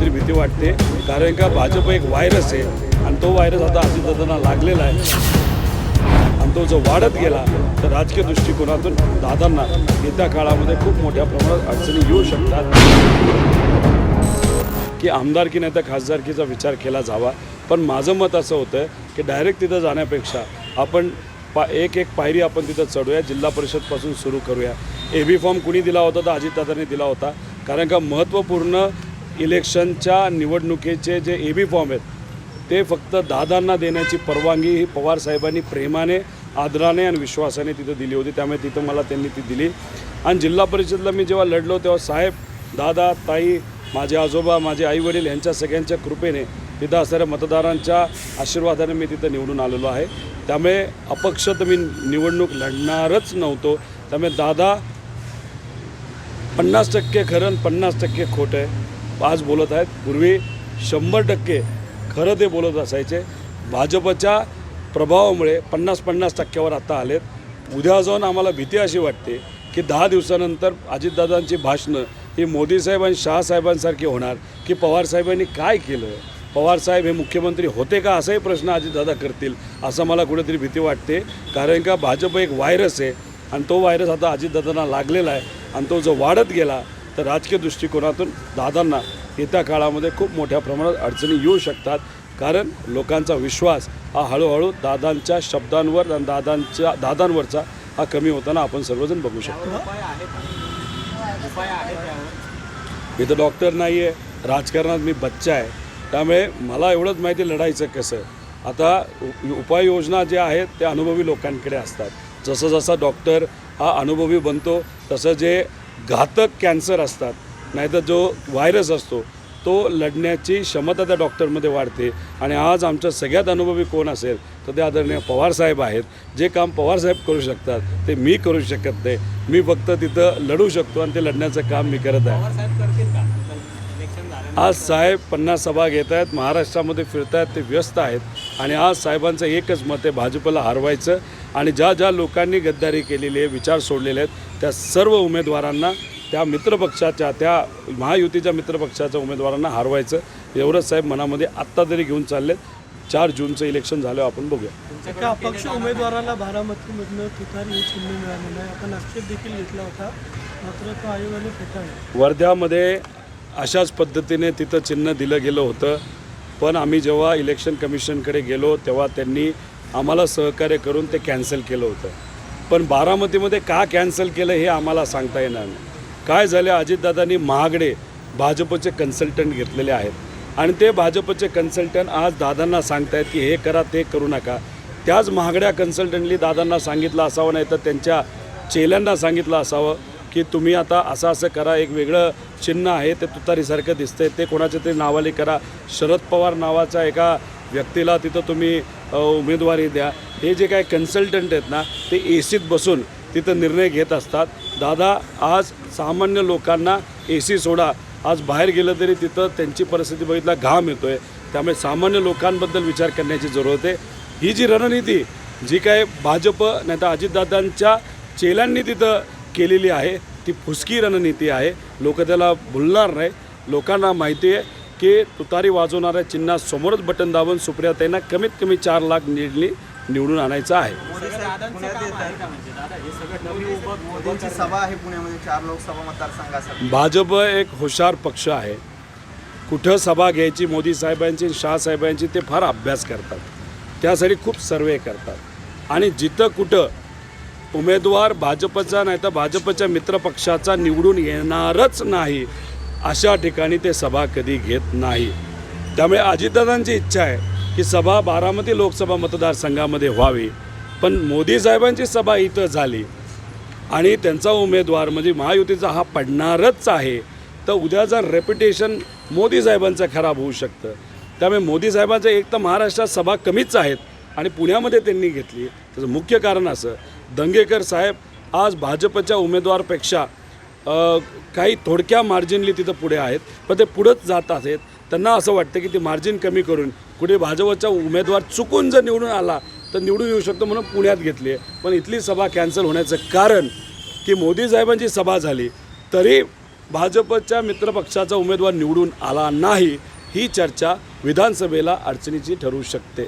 कुठेतरी भीती वाटते. कारण का भाजप एक व्हायरस आहे आणि तो व्हायरस आता अजितदादांना लागलेला आहे. आणि तो जो वाढत गेला तर राजकीय दृष्टिकोनातून दादांना येत्या काळामध्ये खूप मोठ्या प्रमाणात अडचणी येऊ शकतात. की आमदारकी नाही तर खासदारकीचा विचार केला जावा. पण माझं मत असं होतं की डायरेक्ट तिथं जाण्यापेक्षा आपण पा एक एक पायरी आपण तिथं चढूया जिल्हा परिषदपासून सुरू करूया. ए बी फॉर्म कुणी दिला होता तर अजितदादांनी दिला होता. कारण का महत्त्वपूर्ण इलेक्शनच्या निवडणुकीचे जे ए बी फॉर्म आहेत ते फक्त दादांना देण्याची परवानगी ही पवार साहेबांनी प्रेमाने आदराने आणि विश्वासाने तिथं दिली होती. त्यामुळे तिथं मला त्यांनी ती दिली. आणि जिल्हा परिषदला मी जेव्हा लढलो तेव्हा साहेब दादा ताई माझे आजोबा माझे आईवडील यांच्या सगळ्यांच्या कृपेने तिथं असणाऱ्या मतदारांच्या आशीर्वादाने मी तिथं निवडून आलेलो आहे. त्यामुळे अपक्ष तर मी निवडणूक लढणारच नव्हतो. त्यामुळे दादा पन्नास टक्के खरं पन्नास टक्के खोटं आहे. आज बोलत आहेत. पूर्वी शंभर टक्के खरं ते बोलत असायचे. भाजपच्या प्रभावामुळे पन्नास पन्नास टक्क्यावर आता आलेत. उद्या जाऊन आम्हाला भीती अशी वाटते की दहा दिवसानंतर अजितदादांची भाषणं ही मोदीसाहेब आणि शहासाहेबांसारखी होणार की पवारसाहेबांनी काय केलं? पवारसाहेब हे मुख्यमंत्री होते का? असाही प्रश्न अजितदादा करतील असं मला कुठेतरी भीती वाटते. कारण का भाजप एक व्हायरस आहे आणि तो व्हायरस आता अजितदादांना लागलेला आहे आणि तो जो वाढत गेला तर राजकीय दृष्टिकोनातून दादांना येत्या काळामध्ये खूप मोठ्या प्रमाणात अडचणी येऊ शकतात. कारण लोकांचा विश्वास हा हळूहळू दादांच्या शब्दांवर आणि दादांच्या दादांवरचा हा कमी होताना आपण सर्वजण बघू शकतो. मी तर डॉक्टर नाही आहे राजकारणात मी बच्चा आहे. त्यामुळे मला एवढंच माहिती लढायचं कसं. आता उपाययोजना ज्या आहेत त्या अनुभवी लोकांकडे असतात. जसं जसा डॉक्टर हा अनुभवी बनतो तसं जे घातक कॅन्सर असतात नाहीतर जो व्हायरस असतो तो लढण्याची क्षमता त्या डॉक्टरमध्ये वाढते. आणि आज आमच्या सगळ्यात अनुभवी कोण असेल तर ते आदरणीय पवारसाहेब आहेत. जे काम पवारसाहेब करू शकतात ते मी करू शकत नाही. मी फक्त तिथं लढू शकतो आणि ते लढण्याचं काम मी करत आहे. आज साहेब पन्नास सभा घेत आहेत महाराष्ट्रामध्ये फिरत आहेत ते व्यस्त आहेत. आणि आज साहेबांचं एकच मत आहे भाजपला हरवायचं. आणि ज्या ज्या लोकांनी गद्दारी केलेली आहे विचार सोडलेले आहेत त्या सर्व उमेदवारांना त्या मित्रपक्षाच्या त्या महायुतीच्या मित्रपक्षाच्या उमेदवारांना हरवायचं. एवढंच साहेब मनामध्ये आत्ता तरी घेऊन चाललेत. चार जूनचं इलेक्शन झाल्यावर आपण बघूया. एका अपक्ष उमेदवाराला बारामतीमधनं तुतारी हे चिन्ह मिळालेलं आहे. आपण आक्षेप देखील घेतला होता मात्र तो आयोगाने फेटाळला. वर्ध्यामध्ये अशाच पद्धतीने तिथं चिन्ह दिलं गेलं होतं. पण आम्ही जेव्हा इलेक्शन कमिशनकडे गेलो तेव्हा त्यांनी आम्हाला सहकार्य करून ते कॅन्सल केलं होतं. पण बारामतीमध्ये का कॅन्सल केलं हे आम्हाला सांगता येणार नाही. काय झालं अजितदादांनी महागडे भाजपचे कन्सल्टंट घेतलेले आहेत. आणि ते भाजपचे कन्सल्टंट आज दादांना सांगतायत की हे करा ते करू नका. त्याच महागड्या कन्सल्टंटली दादांना सांगितलं असावं नाही तर त्यांच्या चेल्यांना सांगितलं असावं की तुम्ही आता असं असं करा एक वेगळं चिन्ह आहे ते तुतारीसारखं दिसतंय ते कोणाच्या तरी नावाली करा. शरद पवार नावाच्या एका व्यक्तीला तिथं तुम्ही उमेदवारी द्या. हे जे काय कन्सल्टंट आहेत ना ते ए सीत बसून तिथं निर्णय घेत असतात. दादा आज सामान्य लोकांना ए सी सोडा. आज बाहेर गेलं तरी तिथं त्यांची परिस्थिती बघितला घाम येतो आहे त्यामुळे सामान्य लोकांबद्दल विचार करण्याची जरूरत आहे. ही जी रणनीती जी काय भाजप नाही तर अजितदादांच्या चेलांनी तिथं केलेली आहे ती फुसकी रणनीती आहे. लोक त्याला भुलणार नाही. लोकांना माहिती आहे की तुतारी वाजवणाऱ्या चिन्हासमोरच बटन दाबून सुप्रियाताईंना कमीत कमी चार लाख निडली. निवडून आणायचं आहे. मोदींची सभा आहे पुण्यामध्ये चार लोकसभा मतदारसंघासाठी भाजप एक हुशार पक्ष आहे. कुठं सभा घ्यायची मोदी साहेबांची शहासाहेबांची ते फार अभ्यास करतात. त्यासाठी खूप सर्वे करतात. आणि जिथं कुठं उमेदवार भाजपचा नाही तर भाजपच्या मित्रपक्षाचा निवडून येणारच नाही अशा ठिकाणी ते सभा कधी घेत नाही. त्यामुळे अजितदादांची इच्छा आहे की सभा बारामती लोकसभा मतदारसंघामध्ये व्हावी. पण मोदी साहेबांची सभा इथं झाली. आणि त्यांचा उमेदवार म्हणजे महायुतीचा हा पडणारच आहे. तर उद्या जर रेप्युटेशन मोदी साहेबांचं खराब होऊ शकतं. त्यामुळे मोदी साहेबांचं एक तर महाराष्ट्रात सभा कमीच आहेत आणि पुण्यामध्ये त्यांनी घेतली. त्याचं मुख्य कारण असं दंगेकर साहेब आज भाजपच्या उमेदवारपेक्षा काही थोडक्या मार्जिनली तिथं पुढे आहेत. पण ते पुढंच जात आहेत. त्यांना असं वाटतं की ते मार्जिन कमी करून कुठे भाजपचा उमेदवार चुकून जर निवडून आला तर निवडून येऊ शकतो म्हणून पुण्यात घेतली आहे. पण इथली सभा कॅन्सल होण्याचं कारण की मोदी साहेबांची सभा झाली तरी भाजपच्या मित्रपक्षाचा उमेदवार निवडून आला नाही ही चर्चा विधानसभेला अडचणीची ठरू शकते.